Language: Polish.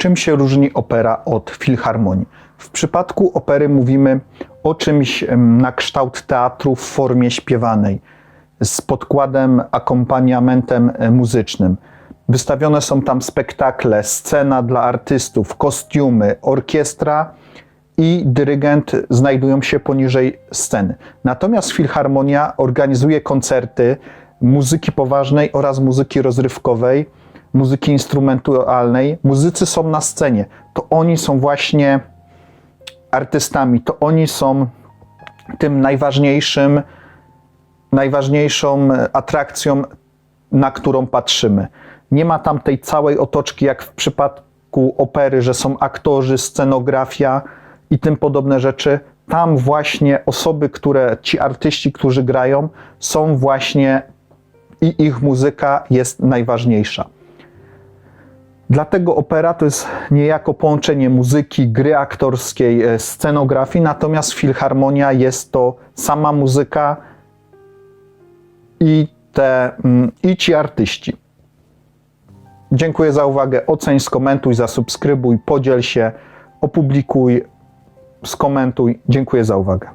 Czym się różni opera od filharmonii? W przypadku opery mówimy o czymś na kształt teatru w formie śpiewanej, z podkładem, akompaniamentem e, muzycznym. Wystawione są tam spektakle, scena dla artystów, kostiumy, orkiestra i dyrygent znajdują się poniżej sceny. Natomiast Filharmonia organizuje koncerty muzyki poważnej oraz muzyki rozrywkowej, muzyki instrumentalnej. Muzycy są na scenie. To oni są właśnie artystami, to oni są tym najważniejszym, najważniejszą atrakcją, na którą patrzymy. Nie ma tam tej całej otoczki, jak w przypadku opery, że są aktorzy, scenografia i tym podobne rzeczy. Tam właśnie osoby, które, ci artyści, którzy grają, są właśnie i ich muzyka jest najważniejsza. Dlatego opera to jest niejako połączenie muzyki, gry aktorskiej, e, scenografii, natomiast filharmonia jest to sama muzyka i, te, mm, i ci artyści. Dziękuję za uwagę. Oceń, skomentuj, zasubskrybuj, podziel się, opublikuj, skomentuj. Dziękuję za uwagę.